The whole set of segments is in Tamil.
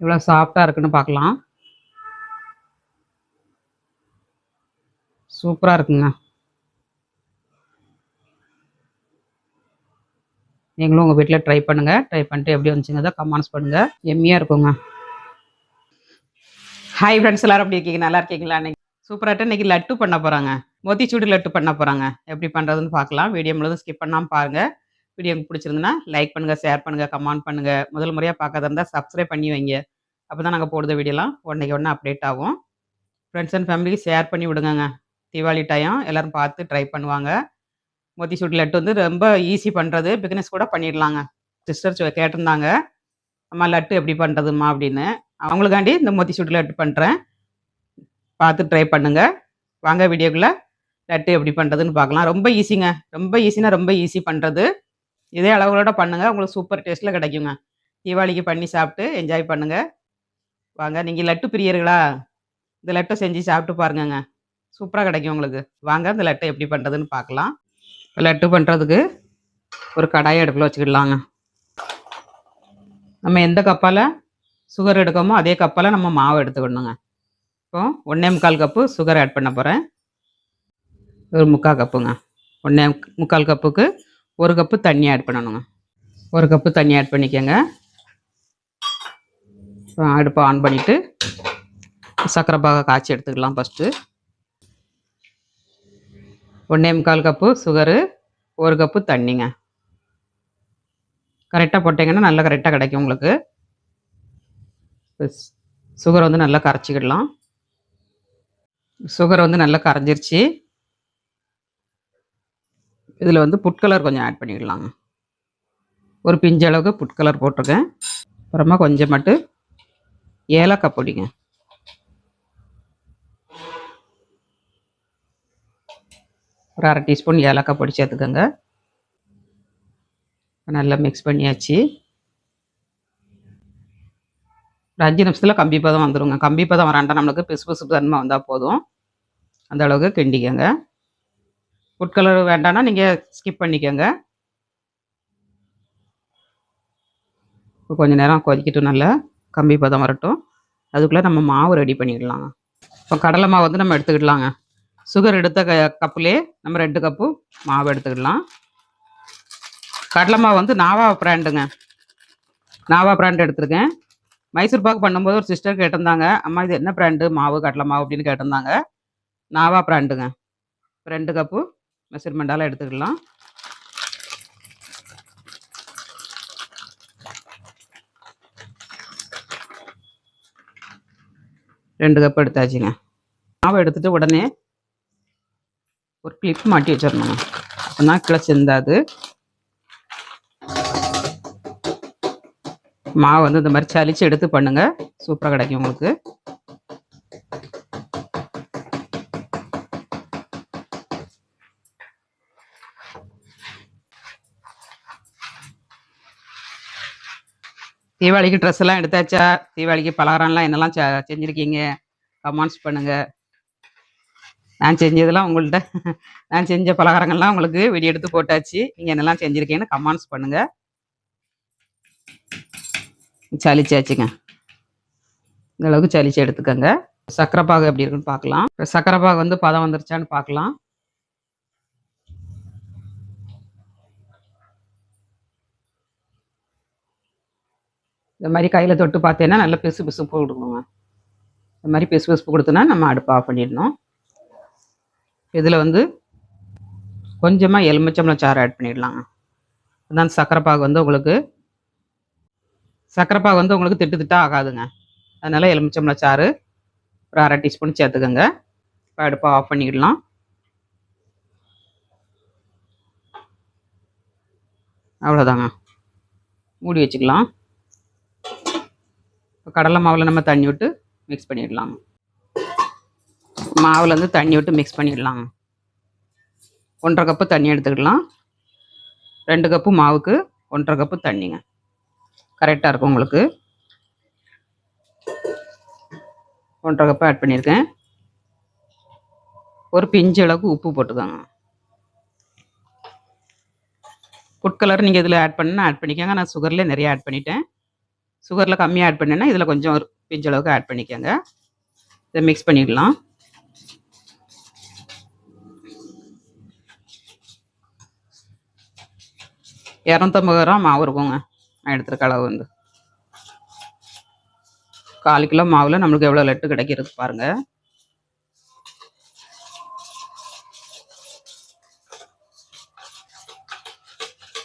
எவ்வளோ சாஃப்டாக இருக்குன்னு பார்க்கலாம். சூப்பராக இருக்குங்க. நீங்களும் உங்கள் வீட்டில் ட்ரை பண்ணுங்கள் ட்ரை பண்ணிட்டு எப்படி வந்துச்சுங்க கமெண்ட்ஸ் பண்ணுங்கள் எம்மியாக இருக்குங்க. ஹாய் ஃப்ரெண்ட்ஸ் எல்லோரும் எப்படி இருக்கீங்க? நல்லா இருக்கீங்களா? இன்னைக்கு சூப்பராகிட்ட இன்னைக்கு லட்டு பண்ண போகிறாங்க மோத்திச்சூடு லட்டு பண்ண போகிறாங்க எப்படி பண்ணுறதுன்னு பார்க்கலாம். வீடியோ முழுவதும் ஸ்கிப் பண்ணாமல் பாருங்கள் வீடியோ உங்களுக்கு பிடிச்சிருந்துன்னா லைக் பண்ணுங்கள் ஷேர் பண்ணுங்கள் கமெண்ட் பண்ணுங்கள் முதல் முறையாக பார்க்காத இருந்தால் சப்ஸ்கிரைப் பண்ணி வைங்க. அப்போ தான் நாங்கள் போடுற வீடியோலாம் உடனேக்கு உடனே அப்டேட் ஆகும். ஃப்ரெண்ட்ஸ் அண்ட் ஃபேமிலிக்கு ஷேர் பண்ணி விடுங்கங்க. தீபாவளி டைம் எல்லோரும் பார்த்து ட்ரை பண்ணுவாங்க. மோத்திச்சூடு லட்டு வந்து ரொம்ப ஈஸி பண்ணுறது பிகினஸ் கூட பண்ணிடலாங்க. சிஸ்டர் கேட்டிருந்தாங்க அம்மா லட்டு எப்படி பண்ணுறதும்மா அப்படின்னு. அவங்களுக்காண்டி இந்த மோத்திச்சூடு லட்டு பண்ணுறேன் பார்த்து ட்ரை பண்ணுங்கள் வாங்க வீடியோக்குள்ளே லட்டு எப்படி பண்ணுறதுன்னு பார்க்கலாம். ரொம்ப ஈஸிங்க ரொம்ப ஈஸினா ரொம்ப ஈஸி பண்ணுறது இதே அளவுகளோட பண்ணுங்கள் உங்களுக்கு சூப்பர் டேஸ்ட்டில் கிடைக்குங்க. தீபாவளிக்கு பண்ணி சாப்பிட்டு என்ஜாய் பண்ணுங்கள் வாங்க நீங்கள் லட்டு பிரியர்களா? இந்த லட்டை செஞ்சு சாப்பிட்டு பாருங்கங்க. சூப்பராக கிடைக்கும் உங்களுக்கு. வாங்க இந்த லட்டை எப்படி பண்ணுறதுன்னு பார்க்கலாம். லட்டு பண்ணுறதுக்கு ஒரு கடாயை அடுப்பில் வச்சுக்கிடலாங்க. நம்ம எந்த கப்பால் சுகர் எடுக்கோமோ அதே கப்பால் நம்ம மாவு எடுத்துக்கணுங்க. இப்போ ஒன்றே முக்கால் கப்பு சுகர் ஆட் பண்ண போகிறேன் ஒரு முக்கால் கப்புங்க. ஒன்றே முக்கால் கப்புக்கு ஒரு கப்பு தண்ணி ஆட் பண்ணணுங்க. ஒரு கப்பு தண்ணி ஆட் பண்ணிக்கோங்க. அடுப்பை ஆன் பண்ணிவிட்டு சர்க்கரை பாக காய்ச்சி எடுத்துக்கலாம் ஃபஸ்ட்டு ஒன்றே முக்கால் கப்பு சுகரு ஒரு கப்பு தண்ணிங்க. கரெக்டாக போட்டிங்கன்னா நல்லா கரெக்டாக கிடைக்கும் உங்களுக்கு. சுகர் வந்து நல்லா கரைச்சிக்கிடலாம். சுகர் வந்து நல்லா கரைஞ்சிருச்சு. இதில் வந்து புட் கலர் கொஞ்சம் ஆட் பண்ணிடலாங்க ஒரு பிஞ்சு அளவுக்கு புட் கலர் போட்டிருக்கேன். அப்புறமா கொஞ்சம் மட்டும் ஏலக்காய் பொடிங்க. ஒரு அரை டீஸ்பூன் ஏலக்காய் பொடி சேர்த்துக்கோங்க. நல்லா மிக்ஸ் பண்ணியாச்சு. ஒரு அஞ்சு நிமிஷத்தில் கம்பி பதம் வந்துடுங்க கம்பி பதம் வராண்டா நம்மளுக்கு பிசு பிசு தன்மை வந்தால் போதும். அந்த அளவுக்கு கிண்டிக்கோங்க. ஃபுட் கலர் வேண்டாம்னா நீங்கள் ஸ்கிப் பண்ணிக்கோங்க. இப்போ கொஞ்சம் நேரம் கொதிக்கட்டும் நல்லா. கம்பி பதம் வரட்டும். அதுக்குள்ளே நம்ம மாவு ரெடி பண்ணிடலாங்க. இப்போ கடலை மாவு வந்து நம்ம எடுத்துக்கிடலாங்க. சுகர் எடுத்த க கப்புலே நம்ம ரெண்டு கப்பு மாவு எடுத்துக்கிடலாம். கடலை மாவு வந்து நாவா பிராண்டுங்க. நாவா பிராண்ட் எடுத்திருக்கேன். மைசூர் பாக்கு பண்ணும்போது ஒரு சிஸ்டர் கேட்டிருந்தாங்க. அம்மா இது என்ன பிராண்டு? மாவு கடலை மாவு அப்படின்னு கேட்டிருந்தாங்க. நாவா பிராண்டுங்க. ரெண்டு கப்பு மெஷர்மெண்ட்டால் எடுத்துக்கலாம். ரெண்டு கப் எடுத்தாச்சுங்க. மாவை எடுத்துட்டு உடனே ஒரு கிளிப் மாட்டி வச்சிடணுங்க. அப்போனா கிளை சிந்தாது. மாவு வந்து இந்த மாதிரி சளிச்சு எடுத்து பண்ணுங்கள் சூப்பராக கிடைக்கும் உங்களுக்கு. தீபாவளிக்கு ட்ரெஸ் எல்லாம் எடுத்தாச்சா? தீபாவளிக்கு பலகாரம்லாம் என்னெல்லாம் செஞ்சுருக்கீங்க செஞ்சிருக்கீங்க? கமெண்ட்ஸ் பண்ணுங்க. நான் செஞ்சதெல்லாம் உங்கள்கிட்ட நான் செஞ்ச பலகாரங்கள்லாம் உங்களுக்கு வீடியோ எடுத்து போட்டாச்சு. நீங்கள் என்னெல்லாம் செஞ்சுருக்கீங்கன்னு கமெண்ட்ஸ் பண்ணுங்க. சளிச்சாச்சுங்க. இந்த அளவுக்கு சளிச்சு எடுத்துக்கோங்க. சக்கரை பாகு எப்படி இருக்குன்னு பார்க்கலாம். சக்கரை பாகு வந்து பதம் வந்துருச்சான்னு பார்க்கலாம். இந்த மாதிரி கையில் தொட்டு பார்த்தேன்னா நல்லா பிசு பிசுப்பு கொடுக்கணுங்க இந்த மாதிரி பிசு பிசுப்பு கொடுத்தோன்னா நம்ம அடுப்பு ஆஃப் பண்ணிடணும். இதில் வந்து கொஞ்சமாக எலுமிச்சம்பழம் சாறு ஆட் பண்ணிடலாங்க. அதான் சக்கரை பாகு வந்து உங்களுக்கு சக்கரை பாகு வந்து உங்களுக்கு திட்டு திட்டாக ஆகாதுங்க. அதனால் எலுமிச்சம்பளம் சாறு ஒரு அரை டீஸ்பூன் சேர்த்துக்கோங்க. இப்போ அடுப்பை ஆஃப் பண்ணிடலாம். அவ்வளோதாங்க மூடி வச்சுக்கலாம். இப்போ கடலை மாவில் நம்ம தண்ணி விட்டு மிக்ஸ் பண்ணிடலாம். மாவில் வந்து தண்ணி விட்டு மிக்ஸ் பண்ணிடலாம். ஒன்றரை கப்பு தண்ணி எடுத்துக்கலாம். ரெண்டு கப்பு மாவுக்கு ஒன்றரை கப்பு தண்ணிங்க. கரெக்டாக இருக்கும் உங்களுக்கு. ஒன்றரை கப்பு ஆட் பண்ணியிருக்கேன். ஒரு பிஞ்சு அளவுக்கு உப்பு போட்டுக்கோங்க. ஃபுட் கலர் நீங்கள் இதில் ஆட் பண்ணால் ஆட் பண்ணிக்கோங்க. நான் சுகர்லேயே நிறைய ஆட் பண்ணிட்டேன். சுகரில் கம்மியாக ஆட் பண்ணேன்னா இதில் கொஞ்சம் பிஞ்சளவுக்கு அளவுக்கு ஆட் பண்ணிக்கோங்க. இதை மிக்ஸ் பண்ணிடலாம். இரநூத்தம்பது கிராம் மாவு இருக்குங்க. நான் எடுத்துருக்க அளவு வந்து. கால் கிலோ மாவில் நம்மளுக்கு எவ்வளோ லட்டு கிடைக்கிறது பாருங்கள்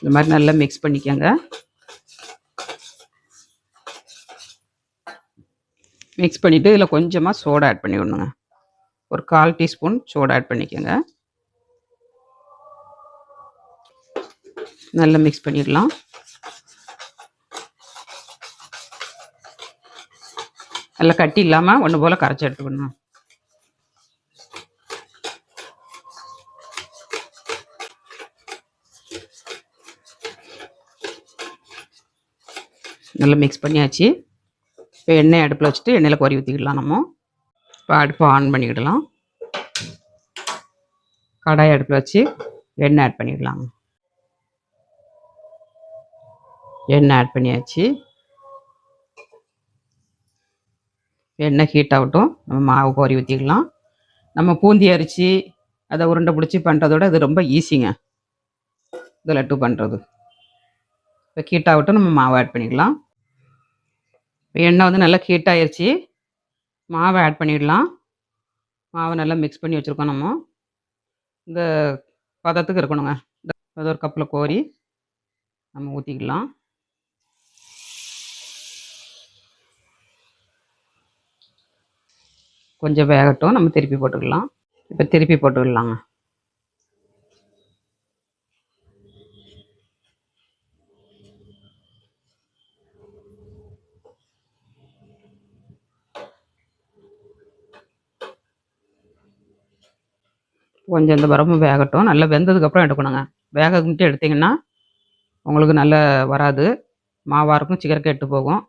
இந்த மாதிரி நல்லா மிக்ஸ் பண்ணிக்கோங்க. மிக்ஸ் பண்ணிவிட்டு இதில் கொஞ்சமாக சோடா ஆட் பண்ணி விடணுங்க ஒரு கால் டீஸ்பூன் சோடா ஆட் பண்ணிக்கோங்க. நல்லா மிக்ஸ் பண்ணிடலாம். நல்லா கட்டி இல்லாமல் ஒன்று போல் கரைச்சி எடுத்துக்கணும். நல்லா மிக்ஸ் பண்ணியாச்சு. இப்போ எண்ணெய் அடுப்பில் வச்சுட்டு எண்ணெயில் கொறி ஊற்றிக்கிடலாம் நம்ம. இப்போ அடுப்பை ஆன் பண்ணிக்கிடலாம். கடாய் அடுப்பில் வச்சு எண்ணெய் ஆட் பண்ணிடலாம். எண்ணெய் ஆட் பண்ணியாச்சு. எண்ணெய் ஹீட் ஆகட்டும். நம்ம மாவு கோரி ஊற்றிக்கலாம் நம்ம பூந்தி அரிச்சு அதை உருண்டை பிடிச்சி பண்ணுறதோட இது ரொம்ப ஈஸிங்க இது லட்டு பண்ணுறது இப்போ ஹீட் ஆகட்டும் நம்ம மாவு ஆட் பண்ணிக்கலாம் எண்ணெய் வந்து நல்லா ஹீட் ஆயிடுச்சு மாவை ஆட் பண்ணிடலாம். மாவை நல்லா மிக்ஸ் பண்ணி வச்சுருக்கோம் நம்ம. இந்த பதத்துக்கு இருக்கணுங்க. அது ஒரு கப்பில் கோரி நம்ம ஊற்றிக்கலாம் கொஞ்சம் வேகட்டும். நம்ம திருப்பி போட்டுக்கலாம். இப்போ திருப்பி போட்டுக்கலாங்க. கொஞ்சம் இந்த பரப்பும் வேகட்டும். நல்லா வெந்ததுக்கப்புறம் எடுக்கணுங்க. வேக மட்டும் எடுத்திங்கன்னா உங்களுக்கு நல்லா வராது. மாவாக இருக்கும் சிக்கன் கெட்டு போகும்.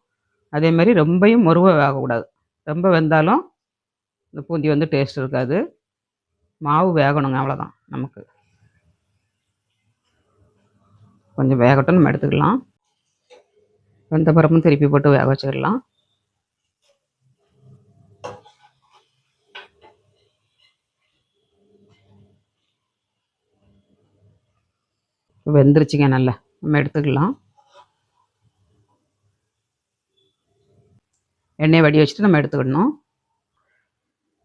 அதேமாதிரி ரொம்பையும் முருவ வேகக்கூடாது. ரொம்ப வெந்தாலும் இந்த பூந்தி வந்து டேஸ்ட் இருக்காது. மாவு வேகணுங்க அவ்வளோதான் நமக்கு. கொஞ்சம் வேகட்டும் நம்ம எடுத்துக்கலாம். வெந்த பரப்பும் திருப்பி போட்டு வேக வச்சிடலாம் வெந்துருச்சுங்க நல்லா. நம்ம எடுத்துக்கலாம். எண்ணெயை வடி வச்சுட்டு நம்ம எடுத்துக்கிடணும்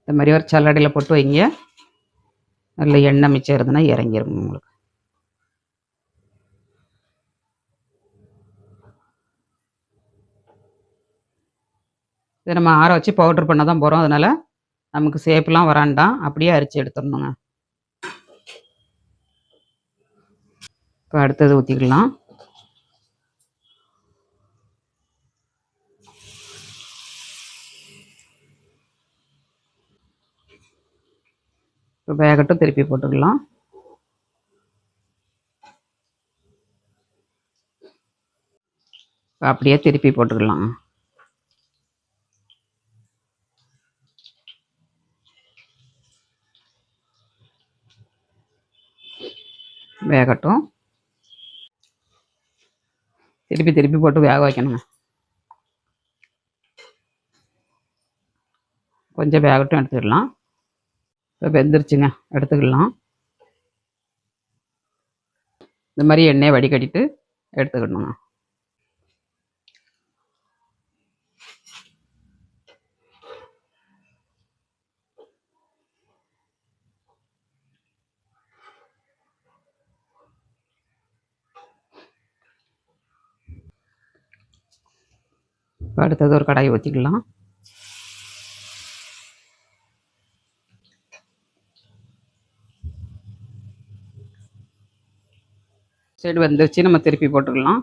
இந்த மாதிரி ஒரு சல்லடையில் போட்டு வைங்க. நல்ல எண்ணெய் மிச்சம் இருந்ததுன்னா இறங்கிரும் உங்களுக்கு. இதை நம்ம ஆற வச்சு பவுட்ரு பண்ண தான் போகிறோம் அதனால் நமக்கு சேப்பெலாம் வராண்டாம். அப்படியே அரிச்சு எடுத்துடணுங்க. இப்போ அடுத்தது ஊற்றிக்கலாம் இப்போ வேகட்டும் திருப்பி போட்டுக்கலாம். அப்படியே திருப்பி போட்டுக்கலாம். வேகட்டும். திருப்பி திருப்பி போட்டு வேக வைக்கணுங்க. கொஞ்சம் வேகட்டும் எடுத்துக்கலாம். இப்போ வெந்துருச்சுங்க எடுத்துக்கலாம். இந்த மாதிரி எண்ணெயை வடிகட்டிட்டு எடுத்துக்கணுங்க. அடுத்தது ஒரு கடாயை ஊற்றிக்கலாம் சைடு வந்துருச்சு நம்ம திருப்பி போட்டுக்கலாம்.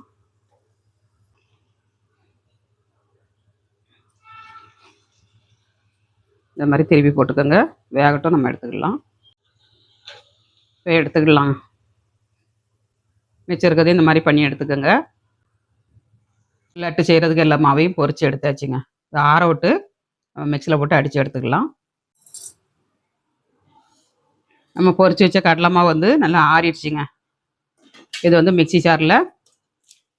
இந்த மாதிரி திருப்பி போட்டுக்கோங்க. வேகட்டும் நம்ம எடுத்துக்கலாம். எடுத்துக்கலாம். மிச்சம் இருக்கிறது இந்த மாதிரி பண்ணி எடுத்துக்கோங்க. லட்டு செய்கிறதுக்கு எல்லா மாவையும் பொறிச்சு எடுத்தாச்சுங்க. இதை ஆற விட்டு மிக்சியில் போட்டு அடித்து எடுத்துக்கலாம். நம்ம பொறிச்சு வச்ச கடலை மாவு வந்து நல்லா ஆறிடுச்சுங்க. இது வந்து மிக்சி சாரில்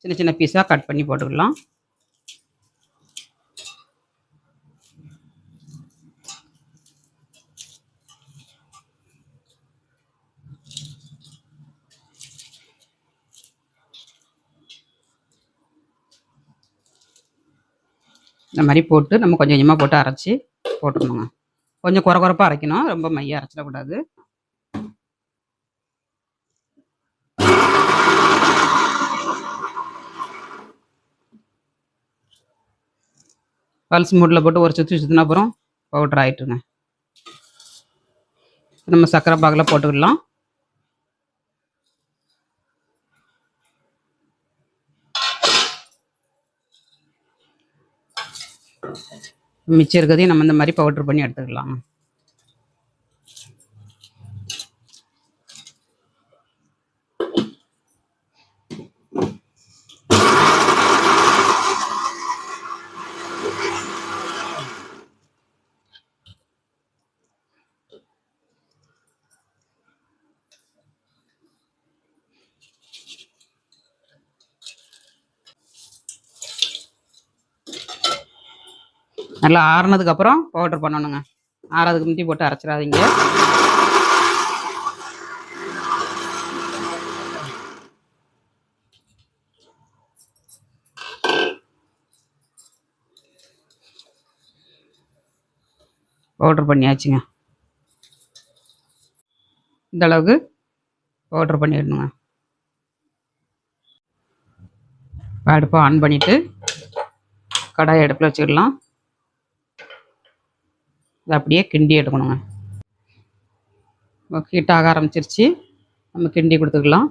சின்ன சின்ன பீஸாக கட் பண்ணி போட்டுக்கலாம். இந்த மாதிரி போட்டு நம்ம கொஞ்சம் கொஞ்சமாக போட்டு அரைச்சி போட்டுக்கணுங்க. கொஞ்சம் குறை குறைப்பாக அரைக்கணும். ரொம்ப மையாக அரைச்சிடக்கூடாது பல்ஸ் மூடில் போட்டு ஒரு சுற்றி சுற்றின அப்புறம் பவுட்ரு ஆகிட்டுருங்க நம்ம சர்க்கரை பாகில் போட்டுக்கலாம். மிச்சம் இருக்கிறதையும் நம்ம இந்த மாதிரி பவுட்ரு பண்ணி எடுத்துக்கலாம். நல்லா ஆறுனதுக்கப்புறம் பவுடர் பண்ணணுங்க. ஆறதுக்கு முந்தி போட்டு அரைச்சிடாதீங்க. பவுடர் பண்ணியாச்சுங்க. இந்த அளவுக்கு பவுடர் பண்ணிடணுங்க. அடுப்பை ஆன் பண்ணிவிட்டு கடாயை அடுப்பில் வச்சுக்கலாம். இதை அப்படியே கிண்டி எடுக்கணுங்க. ஹீட் ஆக ஆரம்பிச்சிருச்சு. நம்ம கிண்டி கொடுத்துக்கலாம்.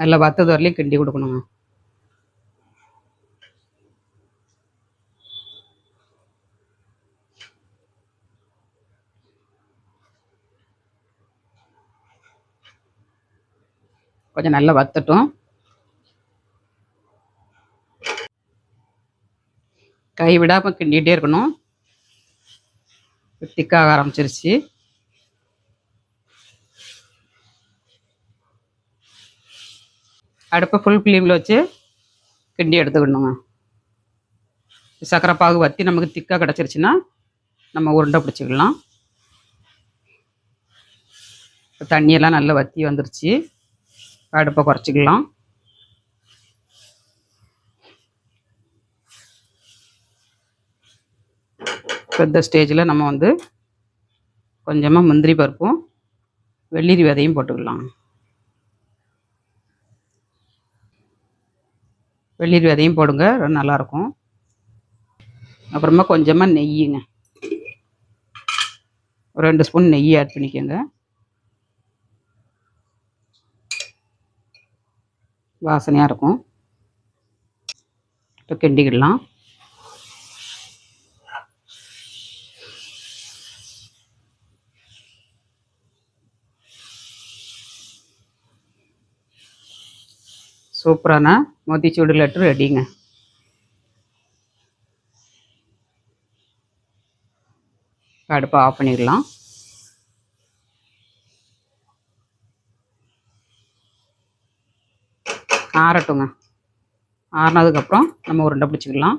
நல்லா வத்தது வரலையும் கிண்டி கொடுக்கணுங்க. கொஞ்சம் நல்லா வத்தட்டும். கை விடாமல் கிண்டிகிட்டே இருக்கணும். திக்காக ஆரம்பிச்சிருச்சு. அடுப்பை ஃபுல் ஃப்ளேமில் வச்சு கிண்டி எடுத்துக்கணுங்க. சக்கரை பாகு வற்றி நமக்கு திக்காக கிடச்சிருச்சுன்னா நம்ம உருண்டை பிடிச்சிக்கலாம். தண்ணியெல்லாம் நல்லா வற்றி வந்துருச்சு. அடுப்பை குறைச்சிக்கலாம். இப்போ இந்த ஸ்டேஜில் நம்ம வந்து கொஞ்சமாக முந்திரி பருப்பும் வெள்ளரி விதையும் போட்டுக்கலாம். வெள்ளரி விதையும் போடுங்க ரொம்ப நல்லாயிருக்கும் அப்புறமா கொஞ்சமாக நெய்யுங்க. ஒரு ரெண்டு ஸ்பூன் நெய் ஆட் பண்ணிக்கோங்க. வாசனையாக இருக்கும். இப்போ கிண்டிக்கிடலாம் சூப்பரான? மோத்திச்சூடு லட்டு ரெடிங்க. அடுப்பை ஆஃப் பண்ணிடலாம். ஆறட்டுங்க. ஆறினதுக்கப்புறம் நம்ம உருண்டை பிடிச்சிக்கலாம்.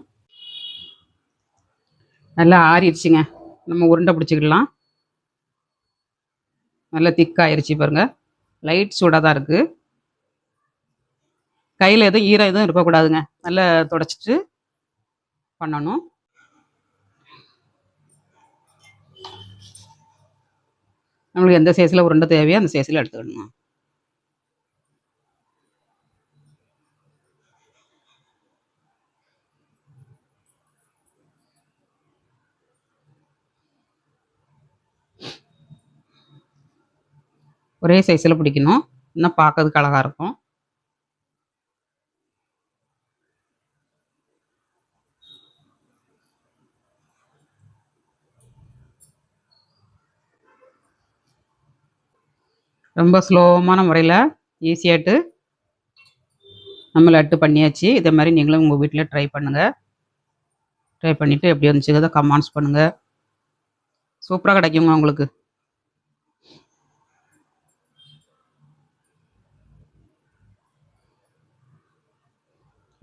நல்லா ஆறிடுச்சுங்க. நம்ம உருண்டை பிடிச்சிக்கலாம். நல்லா திக்காயிருச்சு பாருங்கள் லைட் சூடாக தான் இருக்குது கையில் எதுவும் ஈரம் எதுவும் இருக்கக்கூடாதுங்க. நல்லா தொடச்சிட்டு பண்ணணும். நம்மளுக்கு எந்த சைஸில் உருண்டை தேவையோ அந்த சைஸில் எடுத்துக்கணும் ஒரே சைஸில் பிடிக்கணும். இன்னும் பார்க்கறதுக்கு அழகாக இருக்கும். ரொம்ப ஸ்லோமான முறையில் ஈஸியாட்டு நம்ம லட்டு பண்ணியாச்சு. இதே மாதிரி நீங்களும் உங்கள் வீட்டில் ட்ரை பண்ணுங்கள் ட்ரை பண்ணிவிட்டு எப்படி வந்துச்சுங்கிறத கமெண்ட்ஸ் பண்ணுங்கள் சூப்பராக கிடைக்குங்க உங்களுக்கு.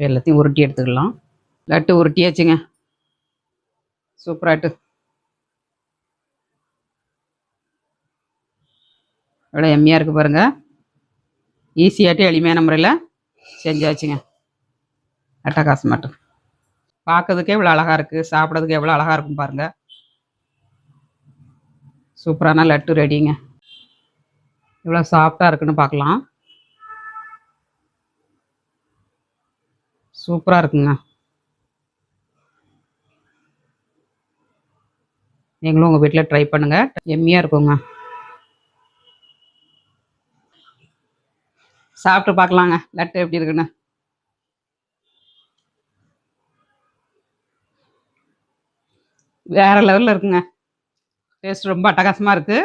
எல்லாத்தையும் உருட்டி எடுத்துக்கலாம். லட்டு உருட்டியாச்சுங்க. சூப்பராகிட்டு எவ்வளோ எம்மியாக இருக்குது பாருங்கள் ஈஸியாட்டு எளிமையான முறையில் செஞ்சாச்சுங்க. அட்டகாசு மட்டும். பார்க்கறதுக்கே இவ்வளோ அழகாக இருக்குது சாப்பிட்றதுக்கு எவ்வளோ அழகாக இருக்கும் பாருங்கள் சூப்பரான லட்டு ரெடிங்க. இவ்வளோ சாஃப்டாக இருக்குன்னு பார்க்கலாம் சூப்பராக இருக்குங்க. நீங்களும் உங்கள் வீட்டில் ட்ரை பண்ணுங்கள் எம்மியாக இருக்குங்க. சாப்பிட்டு பார்க்கலாங்க. லட்டு எப்படி இருக்குன்னு. வேற லெவலில் இருக்குங்க. டேஸ்ட் ரொம்ப அட்டகாசமாக இருக்குது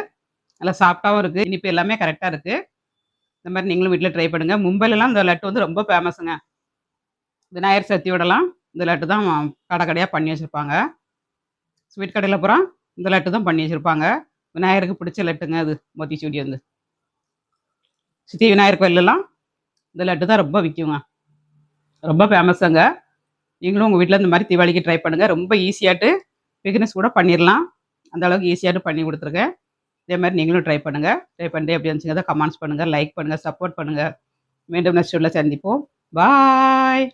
நல்லா சாஃப்டாகவும் இருக்குது இனிப்பு எல்லாமே கரெக்டாக இருக்குது இந்த மாதிரி நீங்களும் வீட்டில் ட்ரை பண்ணுங்கள் மும்பைலலாம் இந்த லட்டு வந்து ரொம்ப ஃபேமஸுங்க விநாயகர் சதுர்த்தியோடலாம் இந்த லட்டு தான் கடை கடையாக பண்ணி வச்சுருப்பாங்க. ஸ்வீட் கடையில் பூரா இந்த லட்டு தான் பண்ணி வச்சுருப்பாங்க. விநாயகருக்கு பிடிச்ச லட்டுங்க அது. மொத்தி சூடி வந்து. சித்தி விநாயகர் கோயிலெலாம் இந்த லட்டு தான் ரொம்ப விற்குங்க ரொம்ப ஃபேமஸுங்க நீங்களும் உங்கள் வீட்டில் இந்த மாதிரி தீபாவளிக்கு ட்ரை பண்ணுங்கள் ரொம்ப ஈஸியாட்டு பிகினஸ் கூட பண்ணிடலாம் அந்த அளவுக்கு ஈஸியாட்டு பண்ணி கொடுத்துருக்கேன் இதே மாதிரி நீங்களும் ட்ரை பண்ணுங்கள் ட்ரை பண்ணிட்டு எப்படி இருந்துச்சுங்க கமெண்ட்ஸ் பண்ணுங்கள் லைக் பண்ணுங்கள் சப்போர்ட் பண்ணுங்கள் மீண்டும் நெக்ஸ்ட் சந்திப்போம். பாய்